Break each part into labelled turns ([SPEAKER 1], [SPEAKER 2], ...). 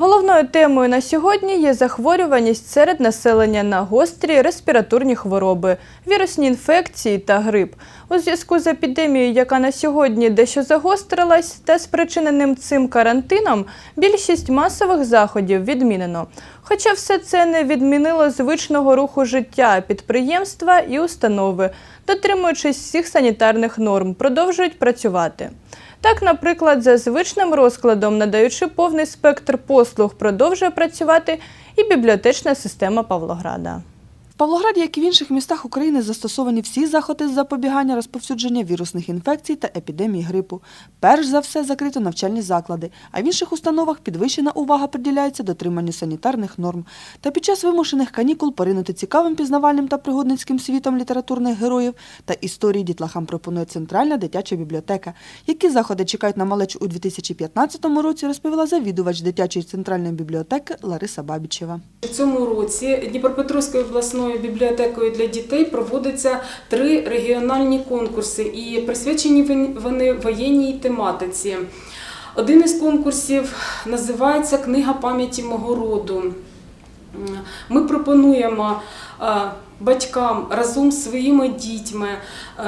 [SPEAKER 1] Головною темою на сьогодні є захворюваність серед населення на гострі респіраторні хвороби, вірусні інфекції та грип. У зв'язку з епідемією, яка на сьогодні дещо загострилась, та спричиненим цим карантином, більшість масових заходів відмінено. Хоча все це не відмінило звичного руху життя, підприємства і установи, дотримуючись всіх санітарних норм, продовжують працювати. Так, наприклад, за звичним розкладом, надаючи повний спектр послуг, продовжує працювати і бібліотечна система Павлограда.
[SPEAKER 2] Павлограді, як і в інших містах України, застосовані всі заходи з запобігання розповсюдження вірусних інфекцій та епідемії грипу. Перш за все закрито навчальні заклади, а в інших установах підвищена увага приділяється дотриманню санітарних норм. Та під час вимушених канікул поринути цікавим пізнавальним та пригодницьким світом літературних героїв та історії дітлахам пропонує Центральна дитяча бібліотека. Які заходи чекають на малечу у 2015 році, розповіла завідувач дитячої центральної бібліотеки Лариса Бабічева.
[SPEAKER 3] У цьому році Дніпропетровською обласною бібліотекою для дітей проводяться три регіональні конкурси і присвячені вони воєнній тематиці. Один із конкурсів називається Книга пам'яті мого роду. Ми пропонуємо е, батькам разом з своїми дітьми е,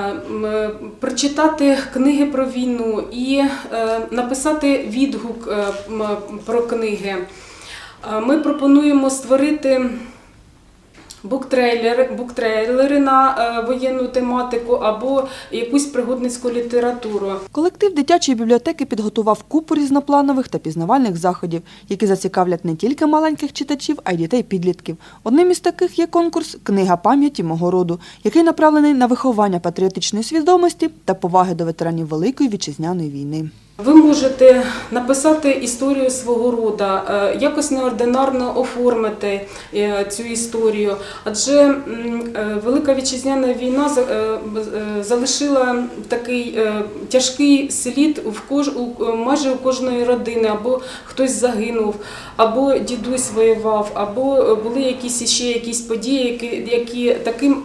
[SPEAKER 3] е, прочитати книги про війну і написати відгук про книги. Ми пропонуємо створити буктрейлери, буктрейлери на е, воєнну тематику або якусь пригодницьку літературу.
[SPEAKER 2] Колектив дитячої бібліотеки підготував купу різнопланових та пізнавальних заходів, які зацікавлять не тільки маленьких читачів, а й дітей-підлітків. Одним із таких є конкурс Книга пам'яті мого роду, який направлений на виховання патріотичної свідомості та поваги до ветеранів Великої вітчизняної війни.
[SPEAKER 3] Ви можете написати історію свого роду, е, якось неординарно оформити е, цю історію, адже е, Велика вітчизняна війна за- залишила такий тяжкий слід в кож, майже у кожної родини, або хтось загинув, або дідусь воював, або були якісь ще якісь події, які, які таким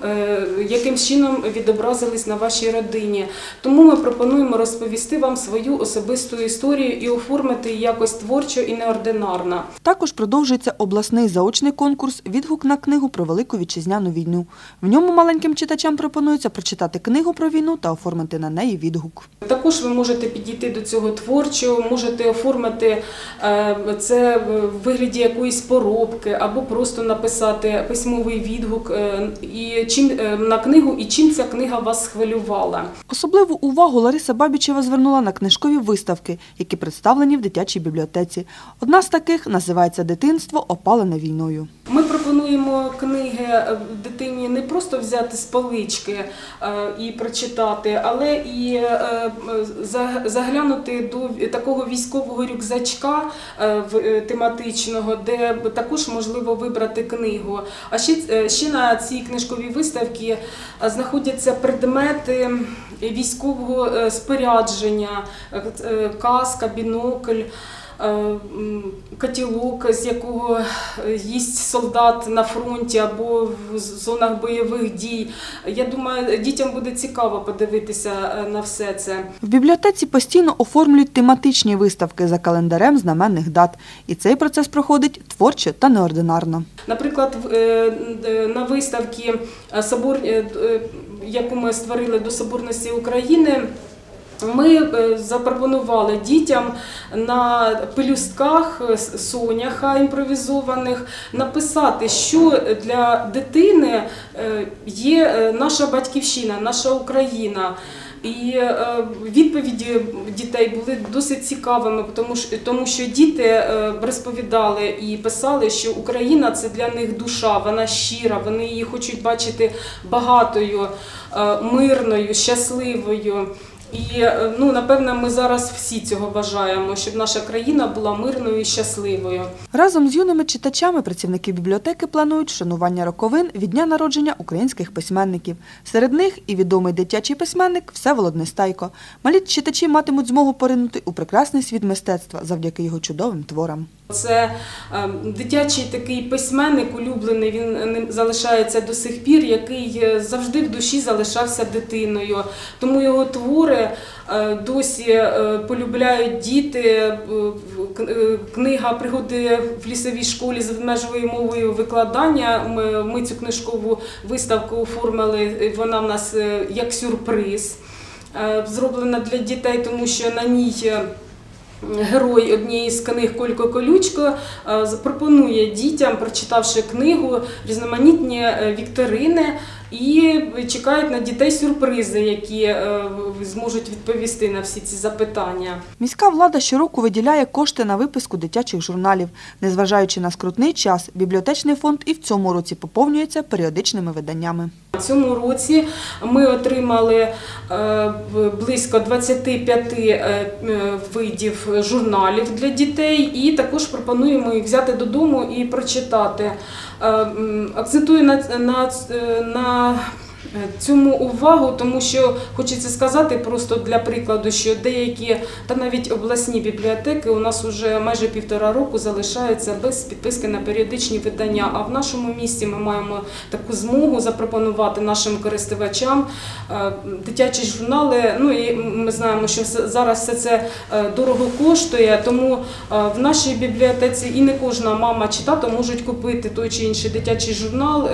[SPEAKER 3] яким чином відобразились на вашій родині. Тому ми пропонуємо розповісти вам свою особисту історію і оформити її якось творчо і неординарно.
[SPEAKER 2] Також продовжується обласний заочний конкурс Відгук на книгу про Велику вітчизняну війну. В ньому маленьким читачам пропонується прочитати книгу про війну та оформити на неї відгук.
[SPEAKER 3] Також ви можете підійти до цього творчо, можете оформити е, це в вигляді якоїсь поробки, або просто написати письмовий відгук е, і чим е, на книгу і чим ця книга вас схвилювала.
[SPEAKER 2] Особливу увагу Лариса Бабічева звернула на книжкові виставки, які представлені в дитячій бібліотеці. Одна з таких називається Дитинство опалене війною.
[SPEAKER 3] Пропонуємо книги е, дитині не просто взяти з полички е, і прочитати, але і е, заглянути до такого військового рюкзачка тематичного, де також можливо вибрати книгу. А ще, ще на цій книжковій виставці знаходяться предмети військового спорядження, каска, бінокль. Е, Котілок, з якого їсть солдат на фронті або в зонах бойових дій. Я думаю, дітям буде цікаво подивитися е, на все це.
[SPEAKER 2] В бібліотеці постійно оформлюють тематичні виставки за календарем знаменних дат. І цей процес проходить творчо та неординарно.
[SPEAKER 3] Наприклад, е, на виставці собор, яку ми створили до Соборності України. Ми е, запропонували дітям на пелюстках е, соняха імпровізованих написати, що для дитини е, є наша батьківщина, наша Україна. І відповіді дітей були досить цікавими, тому що, діти розповідали і писали, що Україна це для них душа, вона щира, вони її хочуть бачити багатою, мирною, щасливою. І е, ну, напевно, ми зараз всі цього бажаємо, щоб наша країна була мирною і щасливою.
[SPEAKER 2] Разом з юними читачами працівники бібліотеки планують вшанування роковин від дня народження українських письменників. Серед них і відомий дитячий письменник Всеволод Нестайко. Малі читачі матимуть змогу поринути у прекрасний світ мистецтва завдяки його чудовим творам.
[SPEAKER 3] Це е, дитячий такий письменник улюблений, він залишається до сих пір, який е, завжди в душі залишався дитиною. Тому його твори е, досі е, полюбляють діти. Е, е, Книга Пригоди в лісовій школі з ведмежою мовою викладання. Ми, цю книжкову виставку оформили. Вона в нас е, як сюрприз. Е, Зроблена для дітей, тому що на ній. Герой однієї з книг Колько Колючко е, запропонує дітям, прочитавши книгу, різноманітні е, вікторини і чекають на дітей сюрпризи, які е, зможуть відповісти на всі ці запитання.
[SPEAKER 2] Міська влада щороку виділяє кошти на виписку дитячих журналів. Незважаючи на скрутний час, бібліотечний фонд і в цьому році поповнюється періодичними виданнями.
[SPEAKER 3] У цьому році ми отримали е, близько 25 е, видів журналів для дітей, і також пропонуємо їх взяти додому і прочитати. Е, м, Акцентую на, на, е, на цьому увагу, тому що хочеться сказати просто для прикладу, що деякі та навіть обласні бібліотеки у нас вже майже півтора року залишаються без підписки на періодичні видання. А в нашому місті ми маємо таку змогу запропонувати нашим користувачам е, дитячі журнали. Ну і ми знаємо, що зараз все це е, дорого коштує, тому е, в нашій бібліотеці і не кожна мама чи тато можуть купити той чи інший дитячий журнал.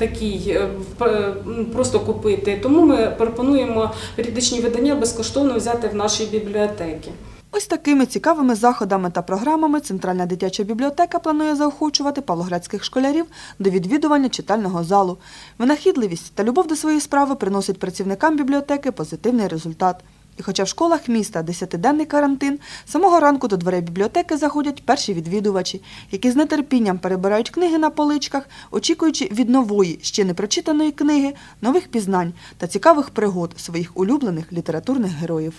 [SPEAKER 3] Такий е, е, просто купити. Тому ми пропонуємо періодичні видання безкоштовно взяти в нашій бібліотеки.
[SPEAKER 2] Ось такими цікавими заходами та програмами Центральна дитяча бібліотека планує заохочувати павлоградських школярів до відвідування читального залу. Винахідливість та любов до своєї справи приносить працівникам бібліотеки позитивний результат. І хоча в школах міста десятиденний карантин, самого ранку до дверей бібліотеки заходять перші відвідувачі, які з нетерпінням перебирають книги на поличках, очікуючи від нової, ще не прочитаної книги, нових пізнань та цікавих пригод своїх улюблених літературних героїв.